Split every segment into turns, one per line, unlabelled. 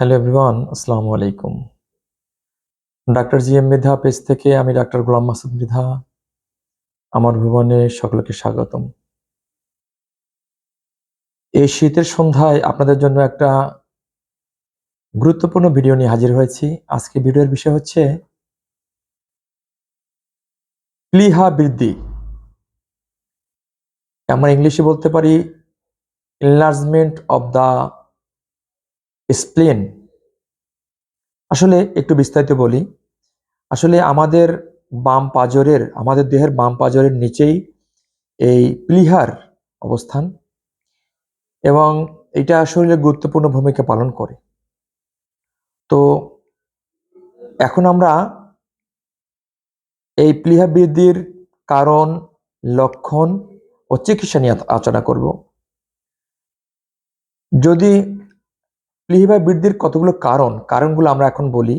Hello everyone, আসসালামু আলাইকুম। Doctor G M Mridha page থেকে আমি ডাক্তার গোলাম মাসুদ মৃধা, আমার ভুবনে সকলকে স্বাগতম। এই শীতের সন্ধ্যায় আপনাদের জন্য একটা গুরুত্বপূর্ণ ভিডিও নিয়ে হাজির হয়েছি। আজকে ভিডিওর বিষয় হচ্ছে প্লিহা বৃদ্ধি। আমরা ইংলিশে বলতে পারি এনলার্জমেন্ট অব দ্য স্প্লেন আসলে একটু বিস্তারিত বলি। আসলে আমাদের বাম পাজরের, আমাদের দেহের বাম পাজরের নিচেই এই প্লিহার অবস্থান এবং এটা আসলে গুরুত্বপূর্ণ ভূমিকা পালন করে। তো এখন আমরা এই প্লিহা বৃদ্ধির কারণ, লক্ষণ ও চিকিৎসা নিয়ে আলোচনা করব। যদি প্লিহিবা বৃদ্ধির কতগুলো কারণ, কারণগুলো আমরা এখন বলি।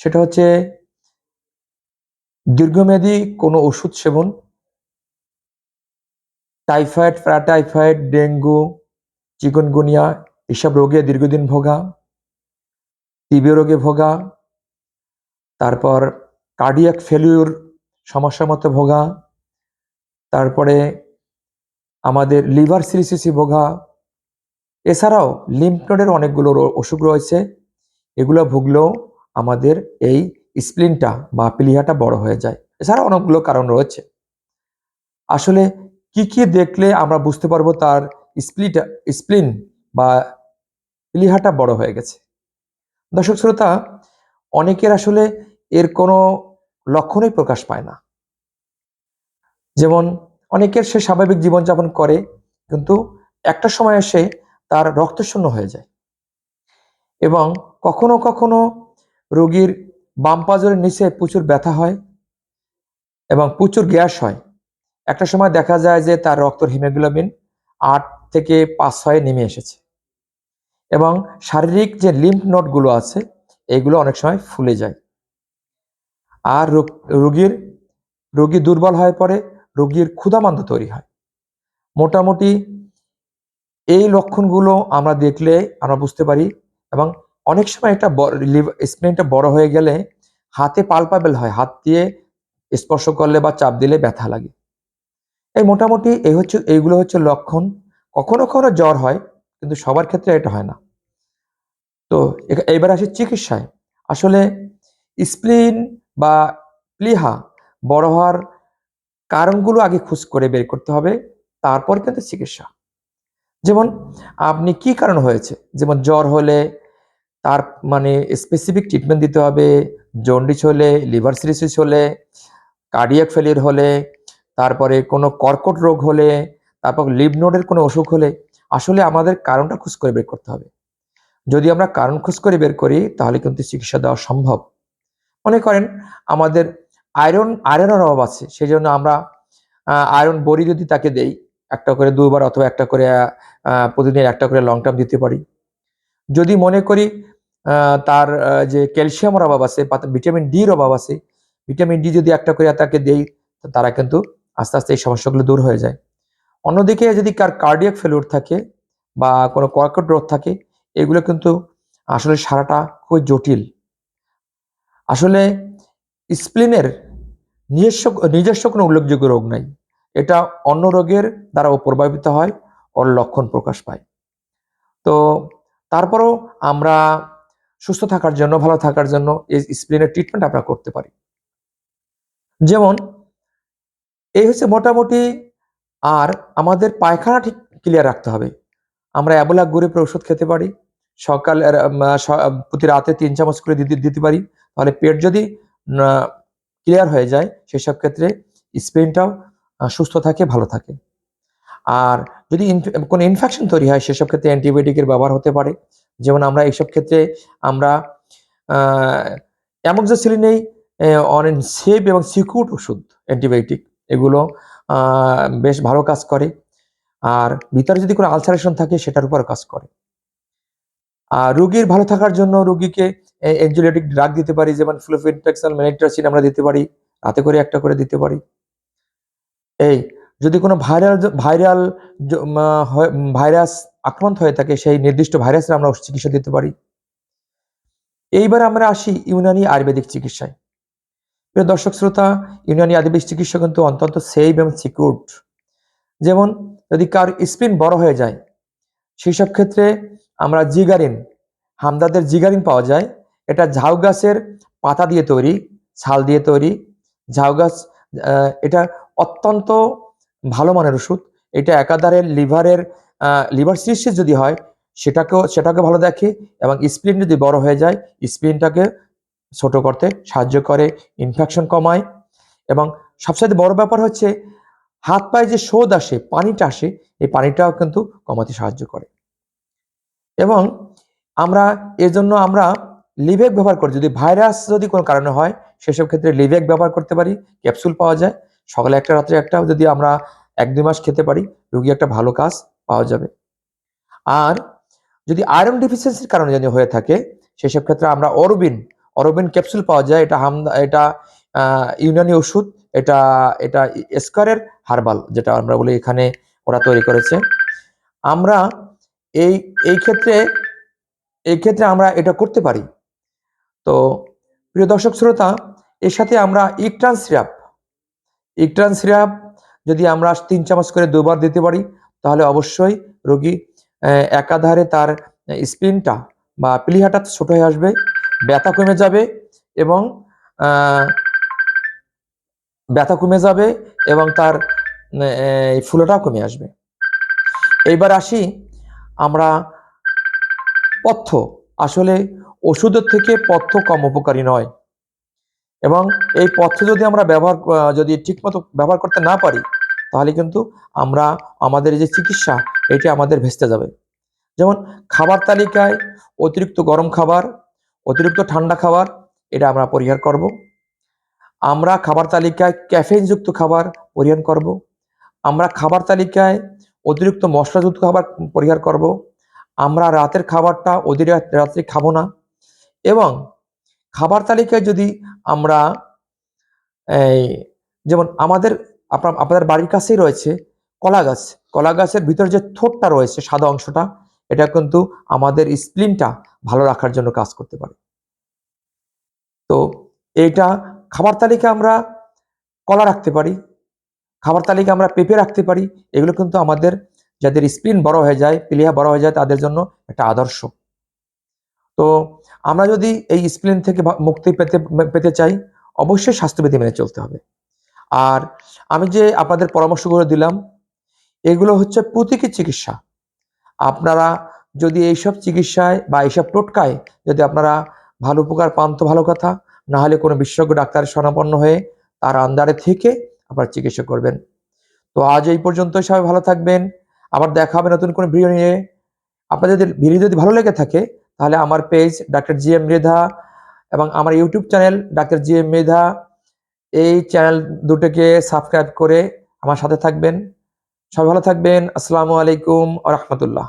সেটা হচ্ছে দীর্ঘমেয়াদী কোনো ওষুধ সেবন, টাইফয়েড, প্যারাটাইফয়েড, ডেঙ্গু, চিকনগুনিয়া, এসব রোগে দীর্ঘদিন ভোগা টিবি রোগে ভোগা, তারপর কার্ডিয়াক ফেলিউর সমস্যার মতো ভোগা, তারপরে আমাদের লিভার সিরিসিসি ভোগা এছাড়াও লিম্ফ নোডের অনেকগুলো অসুখ রয়েছে। এগুলো ভুগলেও আমাদের এই স্প্লিনটা বা প্লিহাটা বড় হয়ে যায়। এছাড়া অনেকগুলো কারণ রয়েছে। আসলে কি কি দেখলে আমরা বুঝতে পারব তার স্প্লিটা স্প্লিন বা প্লিহাটা বড় হয়ে গেছে? দর্শক শ্রোতা, অনেকের আসলে এর কোনো লক্ষণই প্রকাশ পায় না। যেমন অনেকের সে স্বাভাবিক জীবনযাপন করে, কিন্তু একটা সময় এসে তার রক্তশূন্য হয়ে যায়। এবং কখনো কখনো রোগীর বাম পাজরের নিচে প্রচুর ব্যথা হয় এবং প্রচুর গ্যাস হয়। একটা সময় দেখা যায় যে তার রক্তর হিমোগ্লোবিন আট থেকে পাঁচ ছয়ে নেমে এসেছে। এবং শারীরিক যে লিম্ফ নোটগুলো আছে, এগুলো অনেক সময় ফুলে যায়। আর রোগ- রোগীর, রোগী দুর্বল হয়ে পড়ে, রোগীর ক্ষুধামান্দ তৈরি হয়। মোটামুটি এই লক্ষণগুলো আমরা দেখলে আমরা বুঝতে পারি এবং অনেক সময় একটা স্প্লেনটা বড় হয়ে গেলে হাতে পালপাবেল হয়, হাত দিয়ে স্পর্শ করলে বা চাপ দিলে ব্যথা লাগে। এই মোটামুটি এই হচ্ছে, এইগুলো হচ্ছে লক্ষণ। কখনো কখনো জ্বর হয়, কিন্তু সবার ক্ষেত্রে এটা হয় না। তো এইবার আসি চিকিৎসায়। আসলে স্প্লিন বা প্লিহা বড় হওয়ার কারণগুলো আগে খোঁজ করে বের করতে হবে, তারপর কিন্তু চিকিৎসা। যেমন আপনি কি কারণ হয়েছে? যেমন জ্বর হলে তার মানে স্পেসিফিক ট্রিটমেন্ট দিতে হবে জন্ডিস হলে লিভার সিরিসিস হলে কার্ডিয়াক ফেলিয়ার হলে, তারপরে কোনো কর্কট রোগ হলে, তারপর লিভ নোডের কোনো অসুখ হলে, আসলে আমাদের কারণটা খোঁজ করে বের করতে হবে। যদি আমরা কারণ খোঁজ করে বের করি, তাহলে কিন্তু চিকিৎসা দেওয়া সম্ভব। মনে করেন আমাদের আয়রন আয়রনের অভাব আছে সেই জন্য আমরা আয়রন বড়ি যদি তাকে দেই একটা করে দুবার অথবা একটা করে প্রতিদিন একটা করে লং টার্ম দিতে পারি। যদি মনে করি তার যে ক্যালসিয়ামের অভাব আছে, বা ভিটামিন ডির অভাব আছে ভিটামিন ডি যদি একটা করে তাকে দেই তারা কিন্তু আস্তে আস্তে এই সমস্যাগুলো দূর হয়ে যায়। অন্যদিকে যদি কার কার্ডিয়াক ফেলিউর থাকে, বা কোনো কর্কট রোগ থাকে, এগুলো কিন্তু আসলে সারাটা খুবই জটিল। আসলে স্প্লিনের নিজস্ব নিজস্ব কোনো উল্লেখযোগ্য রোগ নাই। এটা অন্য রোগের দ্বারা ও প্রভাবিত হয় ওর লক্ষণ প্রকাশ পায়। তো তারপরও আমরা সুস্থ থাকার জন্য, ভালো থাকার জন্য এই স্প্লিনের ট্রিটমেন্ট আমরা করতে পারি। যেমন, এই হচ্ছে মোটামুটি আর আমাদের পায়খানা ঠিক ক্লিয়ার রাখতে হবে। আমরা অ্যাবোলা গ্রুপের ওষুধ খেতে পারি, সকাল প্রতি রাতে তিন চামচ করে দিতে দিতে পারি। তাহলে পেট যদি ক্লিয়ার হয়ে যায়, সেসব ক্ষেত্রে স্প্রেনটাও সুস্থ থাকে, ভালো থাকে। আর যদি কোনো ইনফেকশন তৈরি হয়, সেসব ক্ষেত্রে অ্যান্টিবায়োটিকের ব্যবহার হতে পারে। যেমন আমরা এইসব ক্ষেত্রে আমরা অ্যামোক্সাসিলিনেই অনেক সেফ এবং সিকিউর ওষুধ অ্যান্টিবায়োটিক এগুলো বেশ ভালো কাজ করে। আর ভিতরে যদি কোনো আলসারেশন থাকে, সেটার উপর কাজ করে। আর রোগীর ভালো থাকার জন্য রোগীকে এনজিওলিটিক ড্রাগ দিতে পারি, যেমন ফ্লোফেন্টাক্সাল ম্যানিট্রাসিন আমরা দিতে পারি, রাতে করে একটা করে দিতে পারি। এই, যদি কোনো ভাইরাল ভাইরাল ভাইরাস আক্রান্ত হয়ে থাকে, সেই নির্দিষ্ট ভাইরাসের আমরা চিকিৎসা দিতে পারি। এইবার আমরা আসি ইউনানি আয়ুর্বেদিক চিকিৎসায়। প্রিয় দর্শক শ্রোতা, ইউনানি আয়ুর্বেদিক চিকিৎসা কিন্তু অত্যন্ত সেফ এবং সিকিউর যেমন, যদি কার স্পিন বড় হয়ে যায় সেই সব ক্ষেত্রে আমরা জিগারিন, হামদাদের জিগারিন পাওয়া যায়। এটা ঝাউ গাছের পাতা দিয়ে তৈরি, ছাল দিয়ে তৈরি। ঝাউ গাছ এটা অত্যন্ত ভালো মানের ওষুধ। এটা একাধারে লিভারের লিভার সিস্টিস যদি হয়, সেটাকেও, সেটাকে ভালো দেখে এবং স্প্লিন যদি বড় হয়ে যায় স্প্লিনটাকে ছোট করতে সাহায্য করে ইনফেকশন কমায়। এবং সবচেয়ে বড় ব্যাপার হচ্ছে, হাত পায়ে যে শোধ আসে, পানিটা আসে, এই পানিটাও কিন্তু কমাতে সাহায্য করে। এবং আমরা এর জন্য আমরা লিভেক ব্যবহার করি। যদি ভাইরাস যদি কোনো কারণে হয়, সেসব ক্ষেত্রে লিভেক ব্যবহার করতে পারি, ক্যাপসুল পাওয়া যায়। সকালে একটা, রাত্রে একটা যদি আমরা এক, দুই মাস খেতে পারি, রুগী একটা ভালো কাজ পাওয়া যাবে। আর যদি আয়রন ডিফিসিয়েন্সির কারণে যদি হয়ে থাকে, সেসব ক্ষেত্রে আমরা অরবিন অরবিন ক্যাপসুল পাওয়া যায়। এটা হামদা এটা ইউনানি ওষুধ, এটা এটা স্কয়ারের হার্বাল, যেটা আমরা বলি এখানে ওরা তৈরি করেছে। আমরা এই এই ক্ষেত্রে এই ক্ষেত্রে আমরা এটা করতে পারি। তো, প্রিয় দর্শক, শ্রোতা, এর সাথে আমরা ইকট্রান সিরাপ ইকট্রান সিরাপ যদি আমরা তিন চামচ করে দুবার দিতে পারি, তাহলে অবশ্যই রোগী একাধারে তার স্পিনটা বা প্লিহাটা ছোট হয়ে আসবে, ব্যথা কমে যাবে এবং ব্যথা কমে যাবে এবং তার ফুলোটাও কমে আসবে। এইবার আসি আমরা পথ্য। আসলে ওষুধের থেকে পথ্য কম উপকারী নয়। এবং এই পথ্য যদি আমরা ব্যবহার যদি ঠিকমতো ব্যবহার করতে না পারি, তাহলে কিন্তু আমরা আমাদের যে চিকিৎসা, এটি আমাদের ভেস্তে যাবে। যেমন খাবার তালিকায় অতিরিক্ত গরম খাবার, অতিরিক্ত ঠান্ডা খাবার, এটা আমরা পরিহার করব। আমরা খাবার তালিকায় ক্যাফেইনযুক্ত খাবার পরিহার করব। আমরা খাবার তালিকায় অতিরিক্ত মশলাযুক্ত খাবার পরিহার করব। আমরা রাতের খাবারটা অধীর, রাত্রে খাব না। এবং খাবার তালিকায় যদি আমরা যেমন আমাদের, আপনার, আপনাদের বাড়ির কাছেই রয়েছে কলা গাছ। কলা গাছের ভিতর যে থোটটা রয়েছে, সাদা অংশটা, এটা কিন্তু আমাদের স্প্লিনটা ভালো রাখার জন্য কাজ করতে পারে। তো এইটা খাবার তালিকা আমরা কলা রাখতে পারি, খাবার তালিকা আমরা পেঁপে রাখতে পারি, এগুলো কিন্তু আমাদের, যাদের স্প্লিন বড় হয়ে যায় প্লিহা বড় হয়ে যায়, তাদের জন্য একটা আদর্শ। তো আমরা যদি এই স্প্লিন থেকে মুক্তি পেতে পেতে চাই, অবশ্যই স্বাস্থ্যবিধি মেনে চলতে হবে। আর আমি যে আপনাদের পরামর্শগুলো দিলাম, এগুলো হচ্ছে প্রতীকী চিকিৎসা। আপনারা যদি এইসব চিকিৎসায় বা এইসব টোটকায় যদি আপনারা ভালো উপকার পান, তো ভালো কথা। না হলে কোনো বিশেষজ্ঞ ডাক্তারের শরণাপন্ন হয়ে তার আন্দারে থেকে আপনারা চিকিৎসা করবেন। তো আজ এই পর্যন্ত সবাই ভালো থাকবেন। আবার দেখা হবে নতুন কোনো ভিডিও নিয়ে। আপনাদের যদি ভিডিও যদি ভালো লেগে থাকে তাহলে আমার page doctor G M Mridha এবং আমার YouTube channel doctor G M Mridha এই চ্যানেল দুটোকে সাবস্ক্রাইব করে আমার সাথে থাকবেন। সবাই ভালো থাকবেন। আসসালামু আলাইকুম রহমতুল্লাহ।